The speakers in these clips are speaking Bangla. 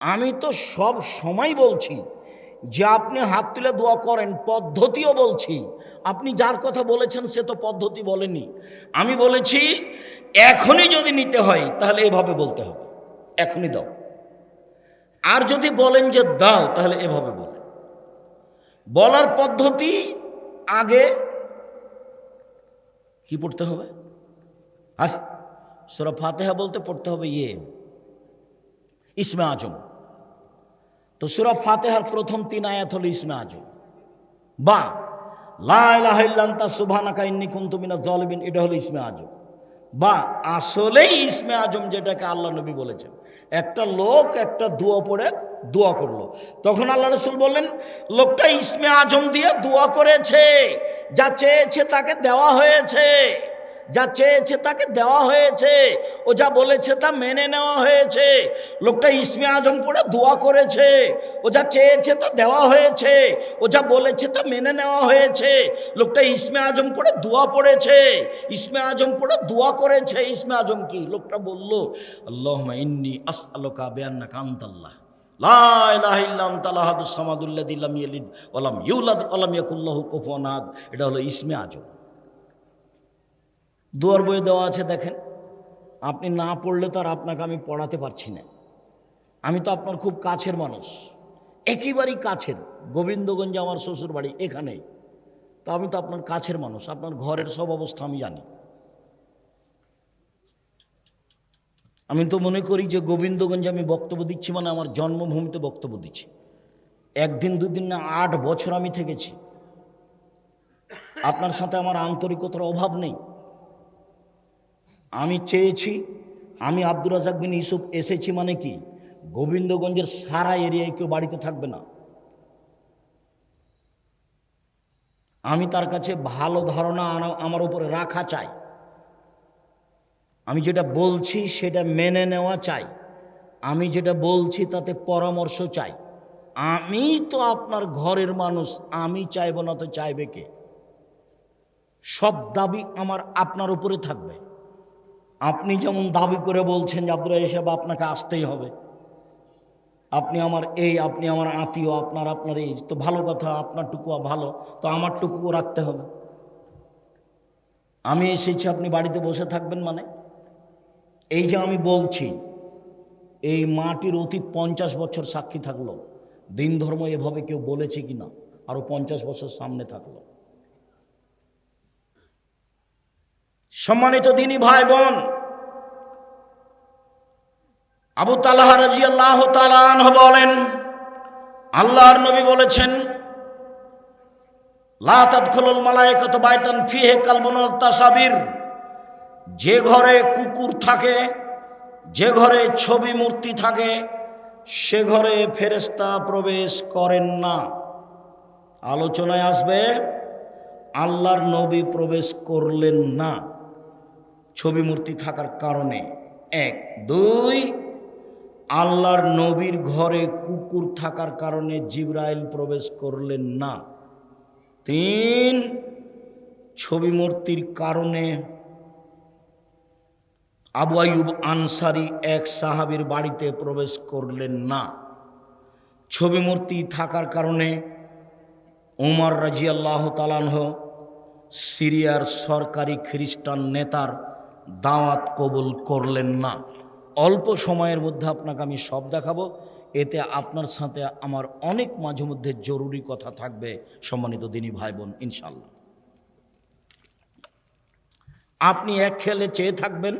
আমি তো সব সময় বলছি যে আপনি হাত তুলে দোয়া করেন, পদ্ধতিও বলছি। আপনি যার কথা বলেছেন সে তো পদ্ধতি বলেনি। আমি বলেছি, এখনই যদি নিতে হয়, তাহলে এভাবে বলতে হবে। এখনই দাও। আর যদি বলেন যে দাও, তাহলে এভাবে বলেন। বলার পদ্ধতি আগে কি পড়তে হবে? আর? সুরা ফাতেহা বলতে পড়তে হবে ইয়ে ইসমে আজম। তো সুরা ফাতেহার প্রথম তিন আয়াত হলো ইসমে আজম বা লাইলাহিল্লান্তা সুবহানাকা ইন্নী কুনতু মিনাজ জালিমিন এটা হলো ইসমে আজম বা, আসলেই ইসমে আজম যেটাকে আল্লাহ নবী বলেছেন। একটা লোক একটা দোয়া পড়ে দোয়া করল। তখন আল্লাহ রসুল বললেন, লোকটা ইসমে আজম দিয়ে দোয়া করেছে, যা চেয়েছে তাকে দেওয়া হয়েছে। যা চেয়েছে তাকে দেওয়া হয়েছে। ও যা বলেছে তা মেনে নেওয়া হয়েছে। লোকটা ইসমে আজম পড়ে দোয়া করেছে। ও যা চেয়েছে তা দেওয়া হয়েছে। ও যা বলেছে তা মেনে নেওয়া হয়েছে। লোকটা ইসমে আজম পড়ে দোয়া পড়েছে। ইসমে আজম পড়ে দোয়া করেছে। ইসমে আজম কি? লোকটা বলল আল্লাহ ইন্নি আস বেয়ান্না কান্তাল্লাহ এটা হলো ইসমে আজম। দুয়ার বই দেওয়া আছে, দেখেন। আপনি না পড়লে তো আর আপনাকে আমি পড়াতে পারছি না। আমি তো আপনার খুব কাছের মানুষ। একেবারেই কাছের। গোবিন্দগঞ্জে আমার শ্বশুর বাড়ি এখানেই। তো আমি তো আপনার কাছের মানুষ। আপনার ঘরের সব অবস্থা আমি জানি। আমি তো মনে করি যে গোবিন্দগঞ্জে আমি বক্তব্য দিচ্ছি মানে আমার জন্মভূমিতে বক্তব্য দিচ্ছি। একদিন, দুদিন না, আট বছর আমি থেকেছি। আপনার সাথে আমার আন্তরিকতার অভাব নেই। আমি চেয়েছি, আমি আব্দুর রাজাক বিন ইউসুফ এসেছি মানে কি? গোবিন্দগঞ্জের সারা এরিয়ায় কেউ বাড়িতে থাকবে না। আমি তার কাছে ভালো ধারণা আমার উপরে রাখা চাই। আমি যেটা বলছি সেটা মেনে নেওয়া চাই। আমি যেটা বলছি তাতে পরামর্শ চাই। আমি তো আপনার ঘরের মানুষ, আমি চাইব না তো চাইবে কে? সব দাবি আমার আপনার উপরে থাকবে। আপনি যেমন দাবি করে বলছেন যে, আব্দুল হিসাব আপনাকে আসতেই হবে। আপনি আমার এই, আপনি আমার আত্মীয়, আপনার আপনার এই। তো ভালো কথা, আপনার টুকুয়া ভালো। তো আমার টুকুও রাখতে হবে। আমি এসেছি, আপনি বাড়িতে বসে থাকবেন মানে? এই যে আমি বলছি, এই মাটির অতীত পঞ্চাশ বছর সাক্ষী থাকল। দিন ধর্ম এভাবে কেউ বলেছে কি না আরও পঞ্চাশ বছর সামনে থাকল। সম্মানিত দিনী ভাই বোন, আবু তালাহা রাজি আল্লাহ তালাহ বলেন, আল্লাহর নবী বলেছেন লাতাদখুলুল মালায়েকাতু বাইতান ফিহে কালবুন তাসাবির, যে ঘরে কুকুর থাকে, যে ঘরে ছবি মূর্তি থাকে, সে ঘরে ফেরেস্তা প্রবেশ করেন না। আলোচনায় আসবে, আল্লাহর নবী প্রবেশ করলেন না। ছবি মূর্তি থাকার কারণে। এক, দুই, আল্লাহর নবীর ঘরে কুকুর থাকার কারণে জিব্রাইল প্রবেশ করলেন না। তিন, ছবি মূর্তির কারণে আবু আয়ুব আনসারি এক সাহাবীর বাড়িতে প্রবেশ করলেন না। ছবি মূর্তি থাকার কারণে উমর রাজি আল্লাহ তালানহ সিরিয়ার সরকারি খ্রিস্টান নেতার দাওয়াত কবুল করলেন না। অল্প সময়ের মধ্যে আপনাকে আমি সব দেখাবো। এতে আপনার সাথে আমার অনেক মাঝে মধ্যে জরুরি কথা থাকবে, সম্মানিত দিনী ভাই বোন ইনশাল্লাহ আপনি এক খেলে চেয়ে থাকবেন,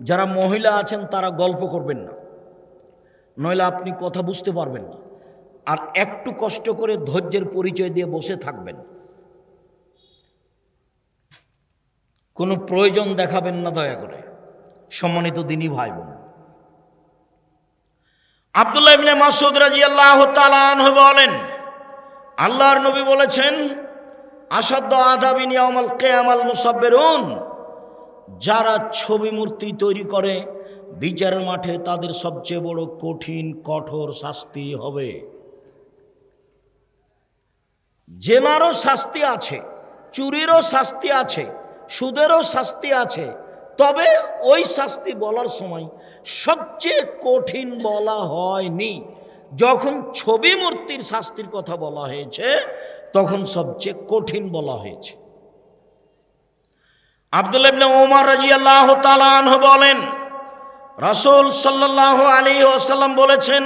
যারা মহিলা আছেন তারা গল্প করবেন না। নইলে আপনি কথা বুঝতে পারবেন না। আর একটু কষ্ট করে ধৈর্যের পরিচয় দিয়ে বসে থাকবেন। কোনো প্রয়োজন দেখাবেন না দয়া করে। সম্মানিত দিনই ভাই বোন আব্দুল্লাহ মাসুদ রাদিয়াল্লাহু তাআলা আনহু বলেন, আল্লাহর নবী বলেছেন আসাদ্দ আযাবিন ইয়াউমাল কিয়ামাল মুসাব্বিরুন যারা ছবি মূর্তি তৈরি করে, বিচারের মাঠে তাদের সবচেয়ে বড় কঠিন, কঠোর শাস্তি হবে। জেনারও শাস্তি আছে, চুরিরও শাস্তি আছে সুদেরও শাস্তি আছে। তবে ওই শাস্তি বলার সময় সবচেয়ে কঠিন বলা হয়নি। যখন ছবি মূর্তির শাস্তির কথা বলা হয়েছে, তখন সবচেয়ে কঠিন বলা হয়েছে। আব্দুল ইবনে ওমর আনহু বলেন, রাসূল সাল্লাল্লাহু আলাইহি ওয়াসাল্লাম বলেছেন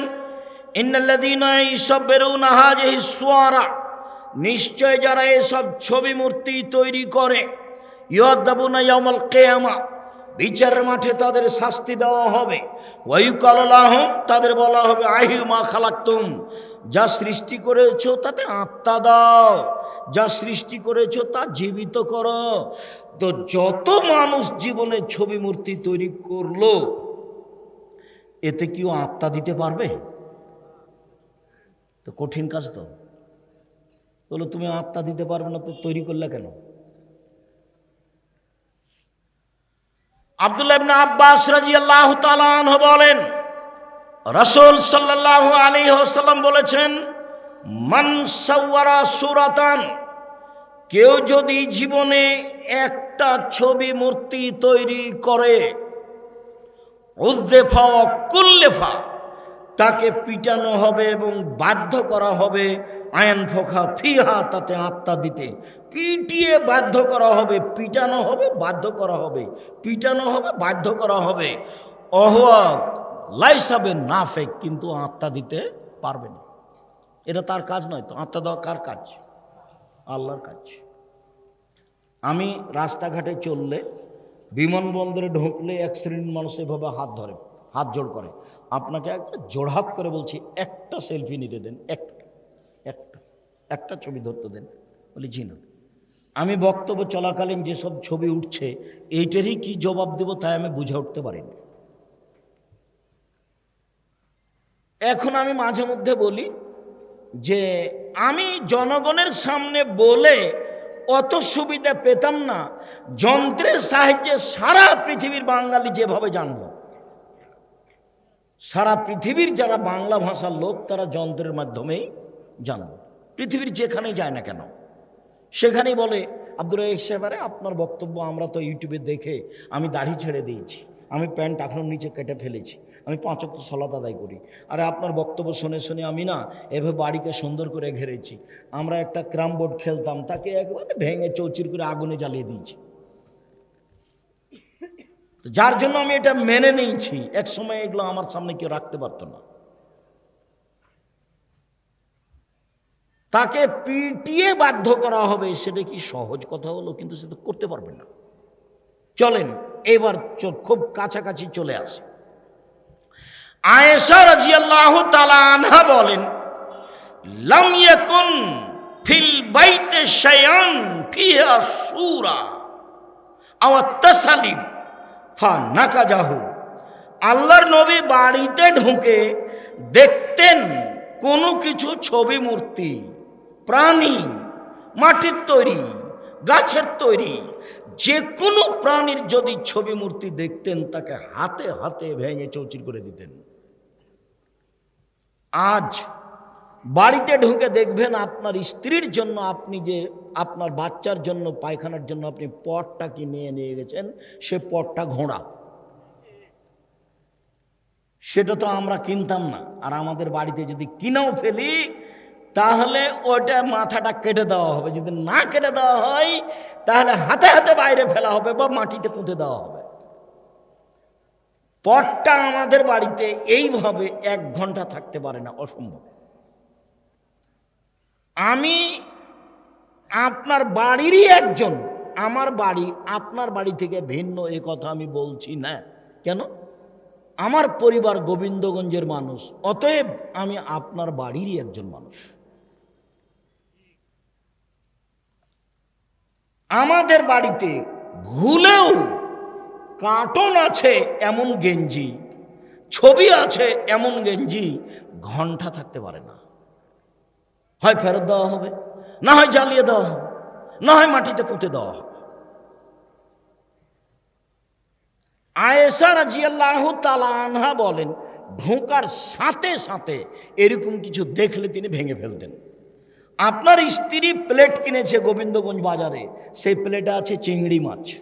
নিশ্চয় যারা এসব ছবি মূর্তি তৈরি করে ইয়াদাবুনা কিয়ামা। বিচারের মাঠে তাদের শাস্তি দেওয়া হবে। ওয়াইকালাহুম তাদের বলা হবে আহিউ মা খালাক্তুম। যা সৃষ্টি করেছ তাতে আত্মা দাও। যা সৃষ্টি করেছ তা জীবিত করো। তো যত মানুষ জীবনে ছবি মূর্তি তৈরি করল, এতে কেউ আত্মা দিতে পারবে? তো কঠিন কাজ তো। বলো, তুমি আত্মা দিতে পারবে না, তো তৈরি করলে কেন? আব্দুল্লাহ ইবনে আব্বাস রাদিয়াল্লাহু তাআলা আনহু বলেন, রাসূল সাল্লাল্লাহু আলাইহি ওয়াসাল্লাম বলেছেন মানসাওয়ারা সুরাতান কেউ যদি জীবনে একটা ছবি মূর্তি তৈরি করে উদ্দেফা ও কুল্লেফা, তাকে পিটানো হবে এবং বাধ্য করা হবে আয়ন ফোখা ফিহা, তাতে আত্মা দিতে। পিটিয়ে বাধ্য করা হবে, পিটানো হবে, বাধ্য করা হবে, পিটানো হবে, বাধ্য করা হবে। অহয়া লাইসাবে না ফেক কিন্তু আত্মা দিতে পারবে না। এটা তার কাজ নয় তো, আত্মা দেওয়া কার কাজ? আল্লাহর কাজ। আমি রাস্তাঘাটে চললে, বিমানবন্দরে ঢুকলে এক শ্রেণির মানুষ এভাবে হাত ধরে, হাত জোড় করে। আপনাকে একটা জোড়হাত করে বলছি, একটা সেলফি নিতে দেন, একটা একটা একটা ছবি ধরতে দেন। বলি, জি না। আমি বক্তব্য চলাকালীন যেসব ছবি উঠছে, এইটারই কি জবাব দেব তাই আমি বুঝে উঠতে পারিনি। এখন আমি মাঝে মধ্যে বলি যে, আমি জনগণের সামনে বলে অত সুবিধা পেতাম না, যন্ত্রের সাহায্যে সারা পৃথিবীর বাঙালি যেভাবে জানলো। সারা পৃথিবীর যারা বাংলা ভাষার লোক, তারা যন্ত্রের মাধ্যমেই জানলো। পৃথিবীর যেখানেই যায় না কেন সেখানেই বলে আব্দুল রাহিক সাহেবারে আপনার বক্তব্য আমরা তো ইউটিউবে দেখে আমি দাড়ি ছেড়ে দিয়েছি, আমি প্যান্ট এখনও নিচে কেটে ফেলেছি, আমি পাঁচ অক্ট সলাত আদায় করি। আরে আপনার বক্তব্য শুনে শুনে আমি না এভাবে বাড়িকে সুন্দর করে ঘেরেছি, আমরা একটা ক্রাম বোর্ড খেলতাম, তাকে একবারে ভেঙে চৌচির করে আগুনে জ্বালিয়ে দিয়েছি। যার জন্য আমি এটা মেনে নিয়েছি এক সময় এগুলো আমার সামনে কেউ রাখতে পারতো না। তাকে পিটিয়ে বাধ্য করা হবে, সেটা কি সহজ কথা হলো? কিন্তু সেটা করতে পারবে না। চলেন, এবার খুব কাছাকাছি চলে আসে। আয়েশা রাজিয়াল্লাহু তাআলা আনহা বলেন, লাম ইয়াকুন ফিল বাইতে শায়ান ফিহা সূরা আও তাসালিম ফা নাকাজাহু আল্লাহর নবী বাড়িতে ঢুকে দেখতেন কোনো কিছু ছবি মূর্তি প্রাণী, মাটির তৈরি, গাছের তৈরি যে কোনো প্রাণীর যদি ছবি মূর্তি দেখতেন, তাকে হাতে হাতে ভেঙে চৌচির করে দিতেন। আজ বাড়িতে ঢুকে দেখবেন আপনার স্ত্রীর জন্য আপনি যে আপনার বাচ্চার জন্য, পায়খানার জন্য আপনি পটটা কি নিয়ে নিয়ে গেছেন, সে পটটা ঘোড়া। সেটা তো আমরা কিনতাম না। আর আমাদের বাড়িতে যদি কিনেও ফেলি তাহলে ওটা মাথাটা কেটে দেওয়া হবে। যদি না কেটে দেওয়া হয়, তাহলে হাতে হাতে বাইরে ফেলা হবে বা মাটিতে পুঁতে দেওয়া হবে। পটটা আমাদের বাড়িতে এইভাবে এক ঘণ্টা থাকতে পারে না, অসম্ভব। আমি আপনার বাড়িরই একজন, আমার বাড়ি, আপনার বাড়ি থেকে ভিন্ন এ কথা আমি বলছি না। কেন? আমার পরিবার গোবিন্দগঞ্জের মানুষ, অতএব আমি আপনার বাড়িরই একজন মানুষ। আমাদের বাড়িতে ভুলেও কার্টন আছে এমন গেঞ্জি, ছবি আছে এমন গেঞ্জি, ঘণ্টা থাকতে পারে না। হয় ফেরত দেওয়া হবে, না হয় জ্বালিয়ে দেওয়া হবে, না হয় মাটিতে পুঁতে দেওয়া হবে। আয়েশা রাজিয়াল্লাহ তালা আনহা বলেন, ঢোকার সাথে সাথে এরকম কিছু দেখলে তিনি ভেঙে ফেলতেন। আপনার স্ত্রী প্লেট কিনেছে গোবিন্দগঞ্জ বাজারে, সেই প্লেটে আছে চিংড়ি মাছ।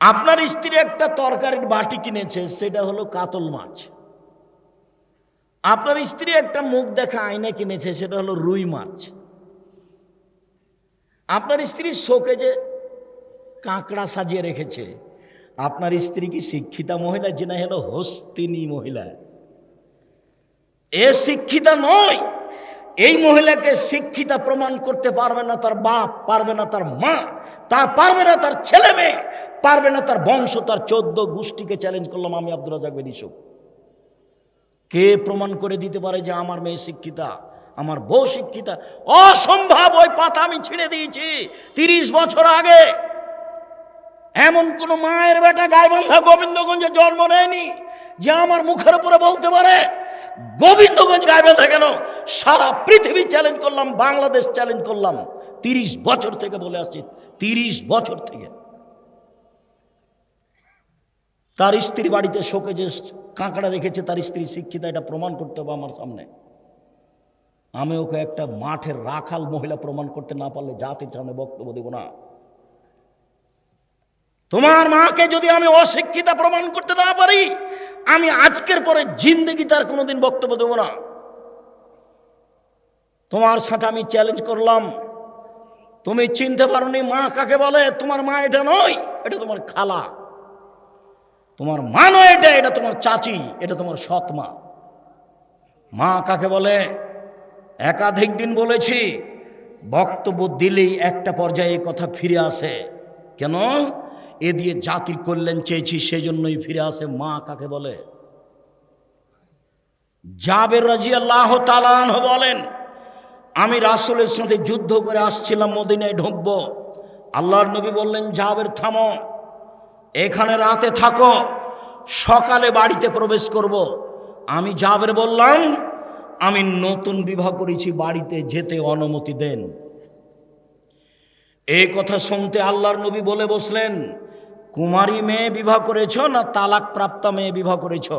আপনার স্ত্রী একটা তরকারির বাটি কিনেছে, সেটা হলো কাতল মাছ। আপনার স্ত্রী একটা মুখ দেখা আয়না কিনেছে, সেটা হলো রুই মাছ। আপনার স্ত্রী শোকে যে কাঁকড়া সাজিয়ে রেখেছে। আপনার স্ত্রী কি শিক্ষিতা মহিলা? যে না হলো হস্তিনী মহিলা। এ শিক্ষিতা নয় এই মহিলাকে শিক্ষিতা প্রমাণ করতে পারবে না তার বাপ, পারবে না তার মা, তা পারবে না তার ছেলে মেয়ে, পারবে না তার বংশ, তার চোদ্দ গোষ্ঠীকে চ্যালেঞ্জ করলাম আমি আব্দুল রাজাক বেন কে প্রমাণ করে দিতে পারে যে আমার মেয়ে শিক্ষিতা, আমার বউ শিক্ষিতা? অসম্ভব, ওই পাতা আমি ছিঁড়ে দিয়েছি তিরিশ বছর আগে। এমন কোন মায়ের বেটা গাইবান্ধা গোবিন্দগঞ্জে জন্ম নেয়নি যে আমার মুখের উপরে বলতে পারে, গোবিন্দগঞ্জ গাইবান্ধা কেন? সারা পৃথিবী চ্যালেঞ্জ করলাম, বাংলাদেশ চ্যালেঞ্জ করলাম। তিরিশ বছর থেকে বলে আসছি, তিরিশ বছর থেকে। তার স্ত্রী বাড়িতে শোকে যে কাঁকড়া রেখেছে, তার স্ত্রী শিক্ষিতা, এটা প্রমাণ করতে হবে আমার সামনে। আমি ওকে একটা মাঠের রাখাল মহিলা প্রমাণ করতে না পারলে জাতির সামনে বক্তব্য দেব না। তোমার মাকে যদি আমি অশিক্ষিতা প্রমাণ করতে না পারি, আমি আজকের পরে জিন্দগি তার কোনোদিন বক্তব্য দেবো না। তোমার সাথে আমি চ্যালেঞ্জ করলাম। তুমি চিনতে পারোনি মা কাকে বলে, তোমার মা এটা নয়, এটা তোমার খালা। তোমার মা নয় এটা এটা তোমার চাচি, এটা তোমার সৎ মা। মা কাকে বলে? একাধিক দিন বলেছি, বক্তব্য দিলেই একটা পর্যায়ে কথা ফিরে আসে। কেন? এ দিয়ে জাতির কল্যাণ চেয়েছি সেই জন্যই ফিরে আসে মা কাকে বলে। জাবের রাজি আল্লাহ তালান বলেন আমি রাসুলের সাথে যুদ্ধ করে আসছিলাম, মদিনায় ঢুকব। আল্লাহর নবী বললেন জাবের থামো। এখানে রাতে থাকো। সকালে বাড়িতে প্রবেশ করব। আমি জাবের বললাম, আমি নতুন বিবাহ করেছি, বাড়িতে যেতে অনুমতি দেন। এই কথা শুনতে আল্লাহর নবী বলে বসলেন, কুমারী মেয়ে বিবাহ করেছ না তালাক প্রাপ্তা মেয়ে বিবাহ করেছ?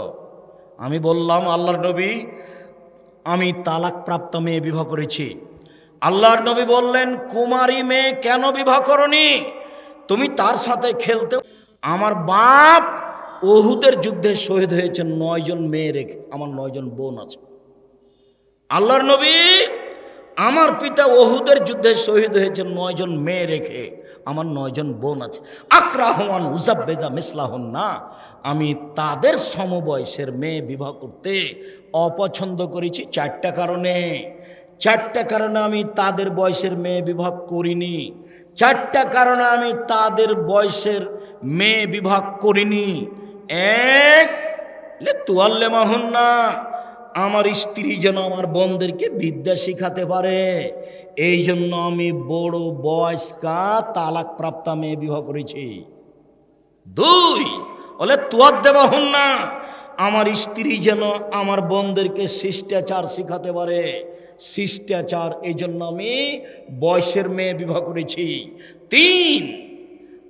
আমি বললাম, আল্লাহর নবী আমি তালাক প্রাপ্ত মেয়ে বিবাহ করেছি। আল্লাহর নবী বললেন, কুমারী মেয়ে কেন বিবাহ করনি? তুমি তার সাথে খেলতে আমার বাপ ওহুদের যুদ্ধে শহীদ হয়েছে নয়জন মেয়ে রেখে আমার নয়জন বোন আছে। আল্লাহর নবী, আমার পিতা ওহুদের যুদ্ধে শহীদ হয়েছে নয়জন মেয়ে রেখে আমার নয়জন বোন আছে। আকরাহমান উজাব্বেজা মিসলাহন না আমি তাদের সমবয়সের মেয়ে বিবাহ করতে অপছন্দ করেছি চারটা কারণে। চারটা কারণে আমি তাদের বয়সের মেয়ে বিবাহ করিনি। চারটা কারণে আমি তাদের বয়সের মেয়ে বিবাহ করিনি। এক তুয়াল্লে মাহুন না আমার স্ত্রী যেন আমার বোনদেরকে বিদ্যা শিখাতে পারে। এই জন্য আমি বড় বয়স্কা তালাক প্রাপ্তা মেয়ে বিবাহ করেছি। দুই, বলে তুয়ার দেবা হন না আমার স্ত্রী যেন আমার বোনদেরকে শিষ্টাচার শিখাতে পারে। শিষ্টাচার এই জন্য আমি বয়সের মেয়ে বিবাহ করেছি। তিন,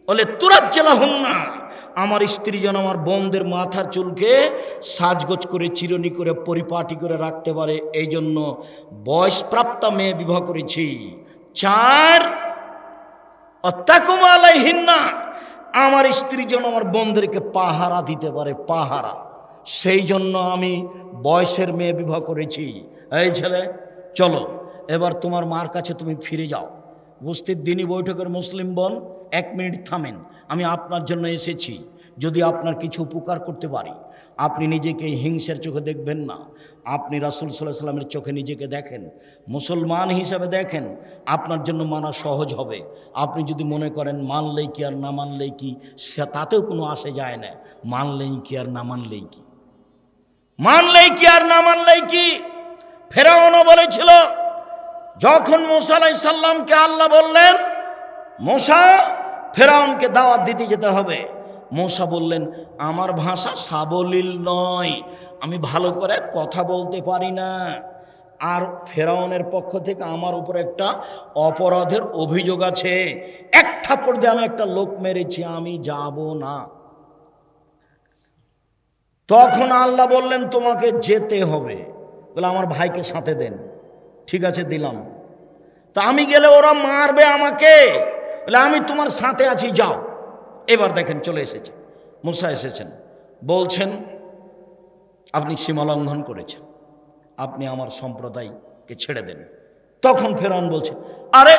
বলে তুরাত জেলা হন না আমার স্ত্রী যেন আমার বোনদের মাথার চুলকে সাজগোজ করে, চিরনি করে, পরিপাটি করে রাখতে পারে, এই জন্য বয়সপ্রাপ্তা মেয়ে বিবাহ করেছি। চার অত্যাকুমালাইহিন্না আমার স্ত্রী যেন আমার বোনদেরকে পাহারা দিতে পারে, পাহারা। সেই জন্য আমি বয়সের মেয়ে বিবাহ করেছি। এই ছেলে, চলো, এবার তোমার মার কাছে তুমি ফিরে যাও। উপস্থিত দিনই বৈঠকের মুসলিম বোন এক মিনিট থামেন, আমি আপনার জন্য এসেছি, যদি আপনার কিছু উপকার করতে পারি। আপনি নিজেকে হিংসের চোখে দেখবেন না। আপনি রাসুল সাল্লাহ সাল্লামের চোখে নিজেকে দেখেন। মুসলমান হিসাবে দেখেন, আপনার জন্য মানা সহজ হবে। আপনি যদি মনে করেন, মানলেই কি আর না মানলেই কি, সে তাতেও কোনো আসে যায় না। মানলেই কি আর না মানলেই কি? মানলেই কি আর না মানলেই কি? ফেরাউনও বলেছিল, যখন মোসা আলাই সাল্লামকে আল্লাহ বললেন, মোসা ফেরাউনকে দাওয়াত দিতে যেতে হবে। মোসা বললেন, আমার ভাষা সাবলীল নয়, আমি ভালো করে কথা বলতে পারি না। আর ফেরাউনের পক্ষ থেকে আমার উপর একটা অপরাধের অভিযোগ আছে। এক থাপ্পড় দিয়ে আমি একটা লোক মেরেছি, আমি যাব না। তখন আল্লাহ বললেন, তোমাকে যেতে হবে। বলে, আমার ভাইকে সাথে দেন। ঠিক আছে, দিলাম। তা আমি গেলে ওরা মারবে আমাকে? বলে, আমি তোমার সাথে আছি, যাও। এবার দেখেন চলে এসেছে। মুসা এসেছেন। বলছেন, আপনি সীমা লঙ্ঘন করেছেন। আপনি আমার সম্প্রদায়কে ছেড়ে দেন। তখন ফেরান বলছে, আরে